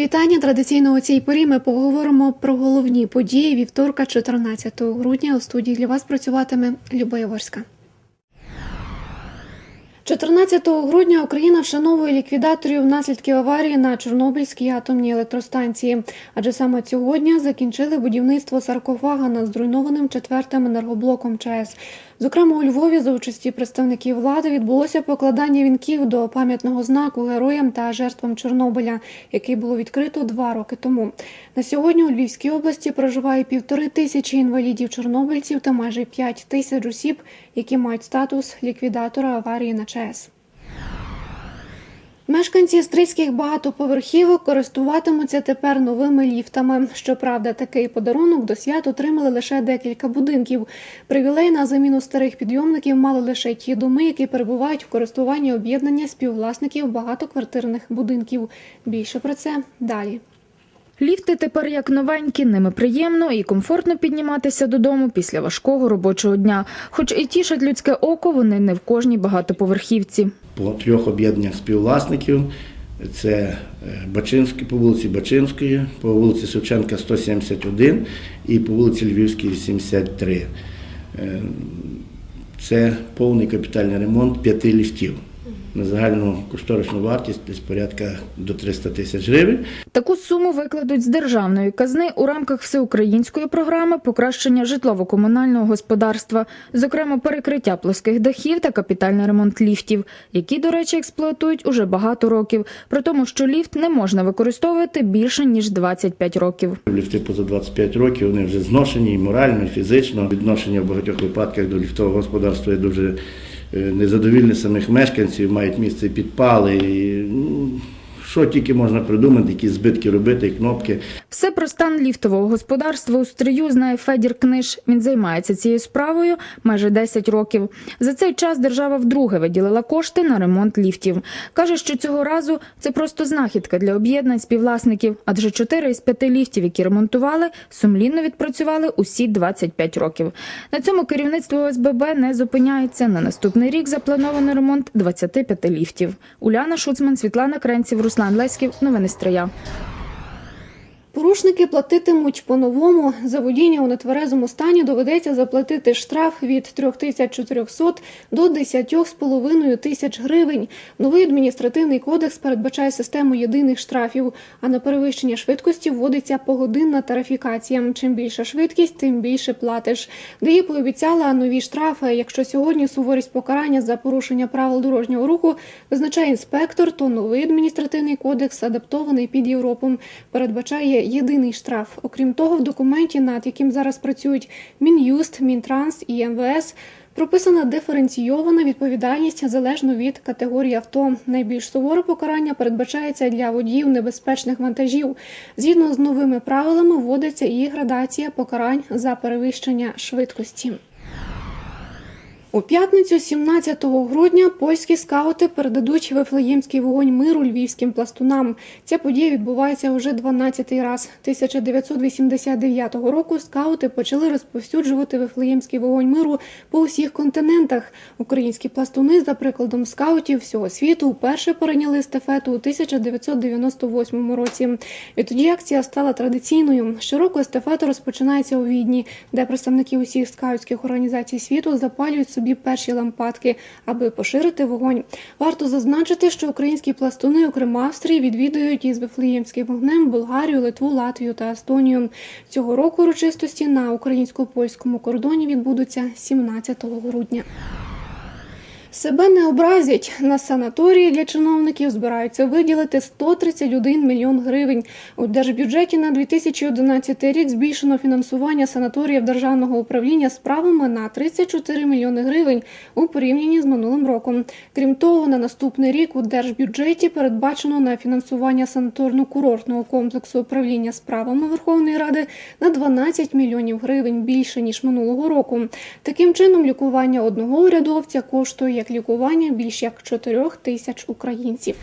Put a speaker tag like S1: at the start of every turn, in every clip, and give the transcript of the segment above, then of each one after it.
S1: Вітання. Традиційно у цій порі ми поговоримо про головні події вівторка, 14 грудня. У студії для вас працюватиме Люба Яворська. 14 грудня Україна вшановує ліквідаторів наслідків аварії на Чорнобильській атомній електростанції. Адже саме цього дня закінчили будівництво саркофага над зруйнованим четвертим енергоблоком ЧАЕС. Зокрема, у Львові за участі представників влади відбулося покладання вінків до пам'ятного знаку героям та жертвам Чорнобиля, який було відкрито два роки тому. На сьогодні у Львівській області проживає півтори тисячі інвалідів-чорнобильців та майже п'ять тисяч осіб, які мають статус ліквідатора аварії на ЧАЕС. Мешканці стрийських багатоповерхівок користуватимуться тепер новими ліфтами. Щоправда, такий подарунок до свят отримали лише декілька будинків. Привілей на заміну старих підйомників мали лише ті доми, які перебувають в користуванні об'єднання співвласників багатоквартирних будинків. Більше про це далі.
S2: Ліфти тепер як новенькі, ними приємно і комфортно підніматися додому після важкого робочого дня. Хоч і тішать людське око, вони не в кожній багатоповерхівці.
S3: по трьох об'єднаннях співвласників. Це е, Бачинський, по вулиці Бачинської, по вулиці Шевченка 171 і по вулиці Львівській 83. Е, Це повний капітальний ремонт п'яти ліфтів. На загальну кошторисну вартість десь порядка до 300 тисяч гривень.
S2: Таку суму викладуть з державної казни у рамках всеукраїнської програми покращення житлово-комунального господарства, зокрема перекриття плоских дахів та капітальний ремонт ліфтів, які, до речі, експлуатують уже багато років, при тому, що ліфт не можна використовувати більше ніж 25 років.
S3: Ліфти поза 25 років вони вже зношені і морально, і фізично. Відношення в багатьох випадках до ліфтового господарства є дуже е, незадовільне самих мешканців, мають місце підпали. І, ну, що тільки можна придумати, які збитки робити, кнопки.
S2: Все про стан ліфтового господарства у стрию знає Федір Книж. Він займається цією справою майже 10 років. За цей час держава вдруге виділила кошти на ремонт ліфтів. Каже, що цього разу це просто знахідка для об'єднань співвласників, адже 4 із 5 ліфтів, які ремонтували, сумлінно відпрацювали усі 25 років. На цьому керівництво ОСББ не зупиняється. На наступний рік заплановано ремонт 25 ліфтів. Уляна Шуцман, Світлана Кренців, Руслан Леськів. Новини Стрия.
S1: Порушники платитимуть по-новому. За водіння у нетверезому стані доведеться заплатити штраф від 3400 до 10,5 тисяч гривень. Новий адміністративний кодекс передбачає систему єдиних штрафів, а на перевищення швидкості вводиться погодинна тарафікація. Чим більша швидкість, тим більше платиш. ДІ пообіцяла нові штрафи. Якщо сьогодні суворість покарання за порушення правил дорожнього руху визначає інспектор, то новий адміністративний кодекс, адаптований під Європу, передбачає єдиний штраф. Окрім того, в документі, над яким зараз працюють Мін'юст, Мінтранс і МВС, прописана диференційована відповідальність залежно від категорії авто. Найбільш суворе покарання передбачається для водіїв небезпечних вантажів. Згідно з новими правилами, вводиться і градація покарань за перевищення швидкості. У п'ятницю, 17 грудня, польські скаути передадуть вифлеємський вогонь миру львівським пластунам. Ця подія відбувається вже 12-й раз. 1989 року скаути почали розповсюджувати вифлеємський вогонь миру по усіх континентах. Українські пластуни, за прикладом скаутів всього світу, вперше перейняли естафету у 1998 році. Відтоді акція стала традиційною. Щороку естафета розпочинається у Відні, де представники усіх скаутських організацій світу запалюють собі перші лампадки, аби поширити вогонь. Варто зазначити, що українські пластуни, окрім Австрії, відвідують із Вифлеємським вогнем Болгарію, Литву, Латвію та Естонію. Цього року урочистості на українсько-польському кордоні відбудуться 17 грудня. Себе не образять на санаторії для чиновників збираються виділити 131 мільйон гривень. У держбюджеті на 2011 рік збільшено фінансування санаторіїв державного управління справами на 34 мільйони гривень у порівнянні з минулим роком. Крім того, на наступний рік у держбюджеті передбачено на фінансування санаторно-курортного комплексу управління справами Верховної Ради на 12 мільйонів гривень більше ніж минулого року. Таким чином, лікування одного урядовця коштує як лікування більш як 4 тисяч українців.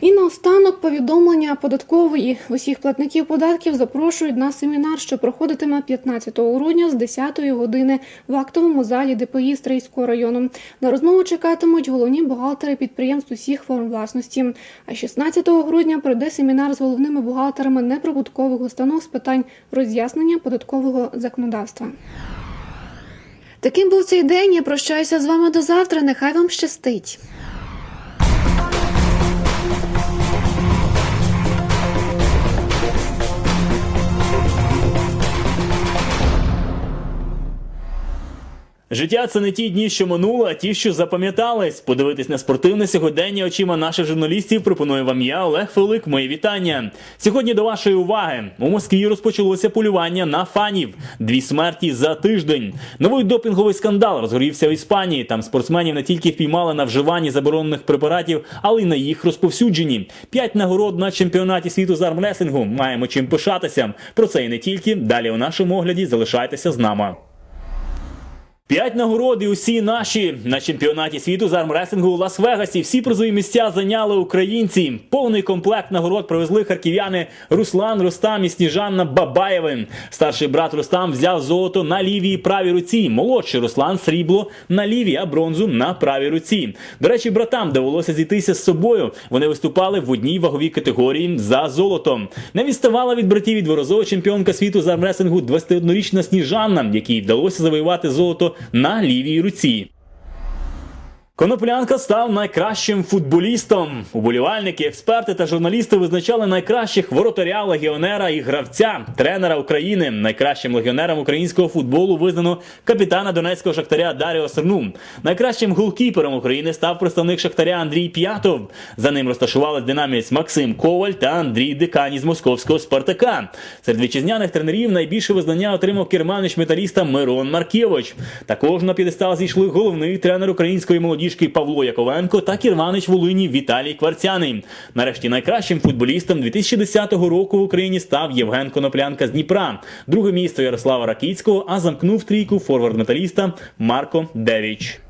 S1: І наостанок повідомлення податкової усіх платників податків запрошують на семінар, що проходитиме 15 грудня з 10 години в актовому залі ДПІ Стрийського району. На розмову чекатимуть головні бухгалтери підприємств усіх форм власності. А 16 грудня пройде семінар з головними бухгалтерами неприбуткових установ з питань роз'яснення податкового законодавства. Таким був цей день. Я прощаюся з вами до завтра. Нехай вам щастить.
S4: Життя це не ті дні, що минули, а ті, що запам'ятались. Подивитись на спортивне сьогодення очима наших журналістів пропоную вам я, Олег Фелик. Мої вітання. Сьогодні до вашої уваги у Москві розпочалося полювання на фанів. Дві смерті за тиждень. Новий допінговий скандал розгорівся в Іспанії. Там спортсменів не тільки впіймали на вживанні заборонених препаратів, але й на їх розповсюдженні. П'ять нагород на чемпіонаті світу з армреслінгу. Маємо чим пишатися. Про це і не тільки. Далі у нашому огляді залишайтеся з нами. П'ять нагород і усі наші на чемпіонаті світу з армреслингу у Лас-Вегасі. Всі призові місця зайняли українці. Повний комплект нагород привезли харків'яни Руслан Рустам і Сніжанна Бабаєви. Старший брат Рустам взяв золото на лівій правій руці. Молодший Руслан срібло на лівій, а бронзу на правій руці. До речі, братам довелося зійтися з собою. Вони виступали в одній ваговій категорії за золотом. Не відставала від братів і дворазова чемпіонка світу з армреслингу 21-річна Сніжанна, якій вдалося завоювати золото на лівій руці. Коноплянка став найкращим футболістом. Уболівальники, експерти та журналісти визначали найкращих воротаря, легіонера і гравця, тренера України. Найкращим легіонером українського футболу визнано капітана донецького шахтаря Даріо Серну. Найкращим голкіпером України став представник шахтаря Андрій П'ятов. За ним розташувались динамівець Максим Коваль та Андрій Дикані з московського Спартака. Серед вітчизняних тренерів найбільше визнання отримав керманич металіста Мирон Маркєвич. Також на п'єдестал зійшли головний тренер української молодіжки Павло Яковенко та Кірванич Волині Віталій Кварцяний. Нарешті найкращим футболістом 2010 року в Україні став Євген Коноплянка з Дніпра. Друге місце Ярослава Ракіцького, а замкнув трійку форвард-металіста Марко Девіч.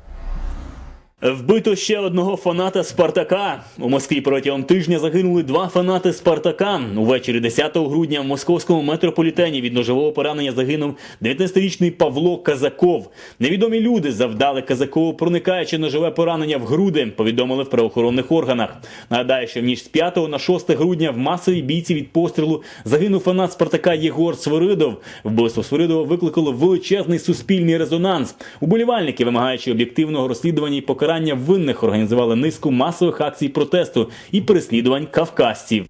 S4: Вбито ще одного фаната Спартака. У Москві протягом тижня загинули два фанати Спартака. Увечері 10 грудня в московському метрополітені від ножового поранення загинув 19-річний Павло Казаков. Невідомі люди завдали Казакову, проникаючи ножове поранення в груди. Повідомили в правоохоронних органах. Нагадаю, що в ніч з 5 на 6 грудня в масовій бійці від пострілу загинув фанат Спартака Єгор Свиридов. Вбивство Свиридова викликало величезний суспільний резонанс. Уболівальники, вимагаючи об'єктивного розслідування і покарання винних, організували низку масових акцій протесту і переслідувань кавказців.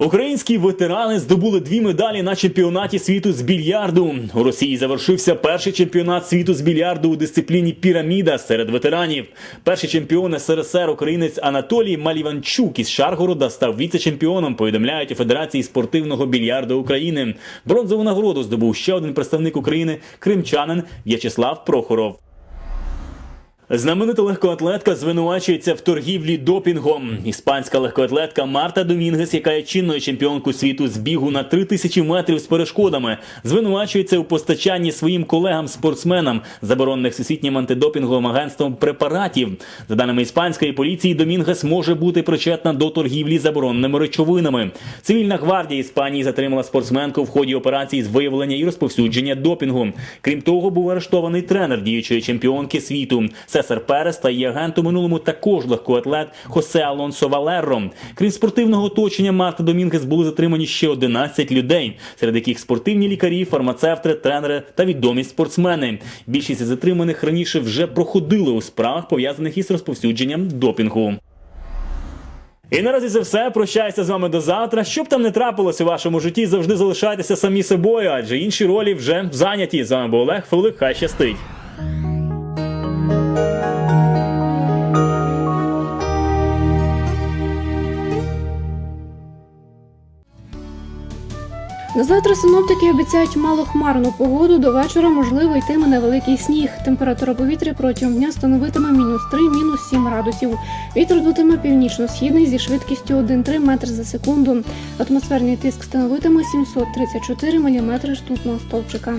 S4: Українські ветерани здобули дві медалі на чемпіонаті світу з більярду. У Росії завершився перший чемпіонат світу з більярду у дисципліні піраміда серед ветеранів. Перший чемпіон СРСР українець Анатолій Маліванчук із Шаргорода став віце-чемпіоном. Повідомляють у Федерації спортивного більярду України. Бронзову нагороду здобув ще один представник України кримчанин В'ячеслав Прохоров. Знаменита легкоатлетка звинувачується в торгівлі допінгом. Іспанська легкоатлетка Марта Домінгес, яка є чинною чемпіонкою світу з бігу на 3000 метрів з перешкодами, звинувачується у постачанні своїм колегам-спортсменам заборонених всесвітнім антидопінговим агентством препаратів. За даними іспанської поліції, Домінгес може бути причетна до торгівлі забороненими речовинами. Цивільна гвардія Іспанії затримала спортсменку в ході операції з виявлення і розповсюдження допінгу. Крім того, був арештований тренер діючої чемпіонки світу. Сесар Перес та її агент у минулому також легкоатлет Хосе Алонсо Валерро. Крім спортивного оточення Марта Домінгес були затримані ще 11 людей, серед яких спортивні лікарі, фармацевти, тренери та відомі спортсмени. Більшість затриманих раніше вже проходили у справах, пов'язаних із розповсюдженням допінгу. І наразі це все. Прощаюся з вами до завтра. Щоб там не трапилось у вашому житті, завжди залишайтеся самі собою, адже інші ролі вже зайняті. З вами був Олег Фелик. Хай щастить.
S1: На завтра синоптики обіцяють малохмарну погоду. До вечора можливо йтиме невеликий сніг. Температура повітря протягом дня становитиме мінус 3, мінус 7 градусів. Вітер дутиме північно-східний зі швидкістю 1,3 метр за секунду. Атмосферний тиск становитиме 734 мм ртутного стовпчика.